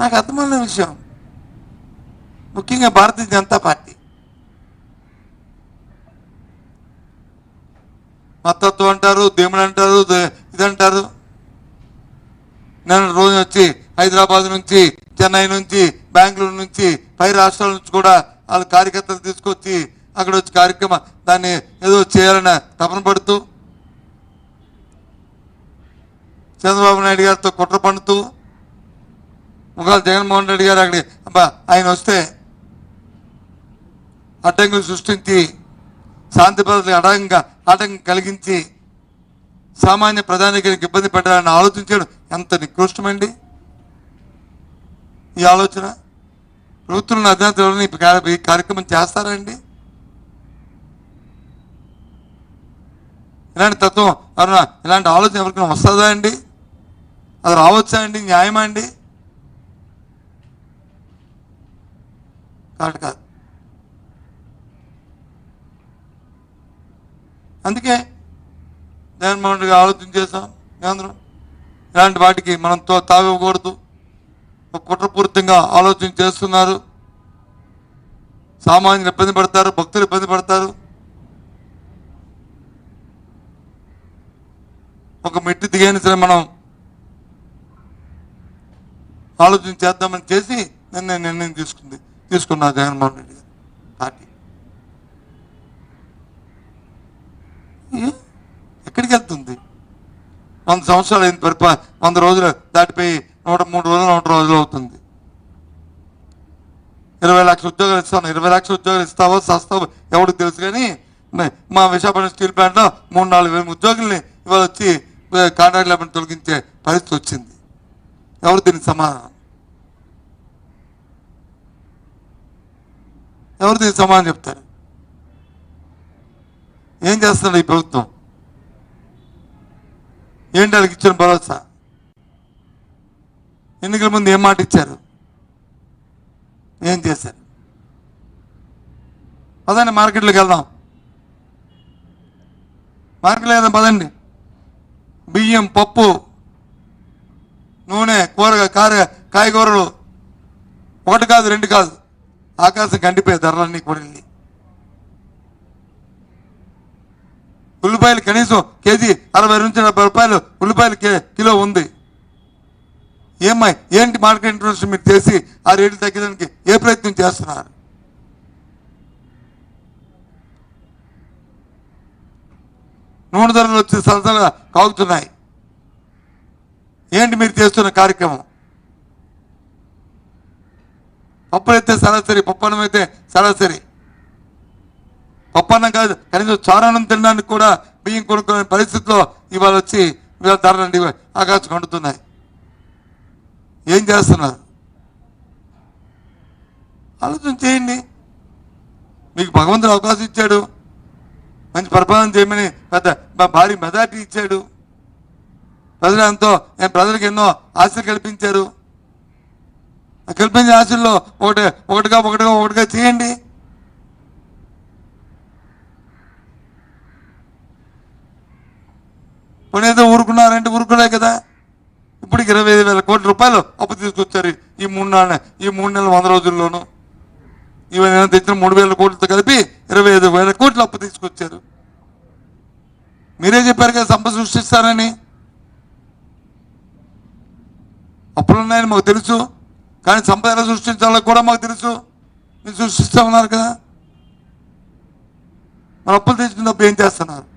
నాకు అర్థమైన విషయం. ముఖ్యంగా భారతీయ జనతా పార్టీ. మతత్వం అంటారు దేవుడు అంటారు ఇదంటారు. నేను రోజు వచ్చి హైదరాబాద్ నుంచి చెన్నై నుంచి బెంగళూరు నుంచి పై రాష్ట్రాల నుంచి కూడా వాళ్ళ కార్యకర్తలు తీసుకొచ్చి అక్కడ వచ్చి కార్యక్రమం దాన్ని ఏదో చేయాలని తపన పడుతూ చంద్రబాబు నాయుడు గారితో కుట్ర పండుతూ ముఖాలు జగన్మోహన్ రెడ్డి గారు అక్కడికి అబ్బా ఆయన వస్తే అడ్డంకులు సృష్టించి శాంతి భద్రతలకు అడంగా ఆటంకం కలిగించి సామాన్య ప్రధానికానికి ఇబ్బంది పెట్టాలని ఆలోచించడం. ఎంత నికృష్టమండి. ఈ ఆలోచన. ప్రభుత్వం అధినేతలు ఈ కార్యక్రమం చేస్తారండి. ఇలాంటి తత్వం అరుణ ఇలాంటి ఆలోచన ఎవరికైనా వస్తుందా అండి? అది రావచ్చా అండి? న్యాయమా అండి? కాదు కాదు. అందుకే జగన్మోహన్ రెడ్డి ఆలోచన చేశాం. కేంద్రం ఇలాంటి వాటికి మనం తో తావివ్వకూడదు ఒక కుట్రపూరితంగా ఆలోచన చేస్తున్నారు. సామాన్యులు ఇబ్బంది పడతారు భక్తులు ఇబ్బంది పడతారు. ఒక మెట్టి దిగైన సరే మనం ఆలోచన చేద్దామని చేసి నిన్న నిర్ణయం తీసుకుంది. తీసుకున్నారు జగన్మోహన్ రెడ్డి గారు. పార్టీ. ఏ? ఎక్కడికి వెళ్తుంది? వంద సంవత్సరాలు అయింది పరిపా వంద రోజులు దాటిపోయి నూట మూడు రోజులు నూట రోజులు అవుతుంది. ఇరవై లక్షల ఉద్యోగాలు ఇస్తాను. ఇరవై లక్షల ఉద్యోగాలు ఇస్తావో సస్తావో ఎవరికి తెలుసు కానీ మా విశాఖపట్నం స్టీల్ ప్లాంట్లో మూడు నాలుగు వేల ఉద్యోగుల్ని ఇవాళ వచ్చి కాంట్రాక్ట్ లేబర్ తొలగించే పరిస్థితి వచ్చింది. ఎవరు దీనికి సమాధానం? ఎవరు దీనికి సమాధానం చెప్తారు? ఏం చేస్తున్నారు ఈ ప్రభుత్వం? ఏంటి వాళ్ళకి ఇచ్చిన భరోసా? ఎన్నికల ముందు ఏం మాట ఇచ్చారు? ఏం చేశారు? పదండి మార్కెట్లోకి వెళ్దాం. మార్కెట్లో వెళ్దాం పదండి. బియ్యం పప్పు నూనె కూరగా కార కాయగూరలు. ఒకటి కాదు రెండు కాదు. ఆకాశం కండిపోయే ధరలన్నీ కూడా ఉల్లిపాయలు కనీసం కేజీ అరవై నుంచి డెబ్బై రూపాయలు ఉల్లిపాయలు కే కిలో ఉంది. ఏమై ఏంటి మార్కెట్ ఇంట్రెస్ట్ మీరు చేసి ఆ రేట్లు తగ్గడానికి ఏ ప్రయత్నం చేస్తున్నారు? నూనె ధరలు వచ్చి సరసగా కాగుతున్నాయి. ఏంటి మీరు చేస్తున్న కార్యక్రమం? పప్పనైతే సరాసరి పప్పన్నం అయితే సరాసరి. పప్పన్నం కాదు కనీసం చారాన్నం తినడానికి కూడా బియ్యం కొనుక్కునే పరిస్థితిలో ఇవాళ వచ్చి ఇవాళ ఆకాశం కండుతున్నాయి. ఏం చేస్తున్నారు? ఆలోచన చేయండి. మీకు భగవంతుడు అవకాశం ఇచ్చాడు. మంచి పరిపాలన చేయమని పెద్ద మా భారీ మెజార్టీ ఇచ్చాడు. ప్రజలు ఎంతో ప్రజలకు ఎన్నో ఆశలు కల్పించారు. కల్పించిన ఆశల్లో ఒకటి ఒకటిగా ఒకటిగా ఒకటిగా చేయండి. పోనేదో ఊరుకున్నారంటే ఊరుకునే కదా. ఇప్పుడు ఇరవై ఐదు వేల కోట్ల రూపాయలు అప్పు తీసుకొచ్చారు ఈ మూడు నెలల ఈ మూడు నెలల వంద రోజుల్లోనూ. ఇవన్నీ తెచ్చిన మూడు వేల కోట్లతో కలిపి ఇరవై ఐదు వేల కోట్లు అప్పు తీసుకొచ్చారు. మీరే చెప్పారు కదా సంపద సృష్టిస్తారని. అప్పులున్నాయని మాకు తెలుసు. కానీ సంపద ఎలా సృష్టించాలో కూడా మాకు తెలుసు. మీరు సృష్టిస్తా ఉన్నారు కదా. మరి అప్పులు తెచ్చిన డబ్బు ఏం చేస్తున్నారు?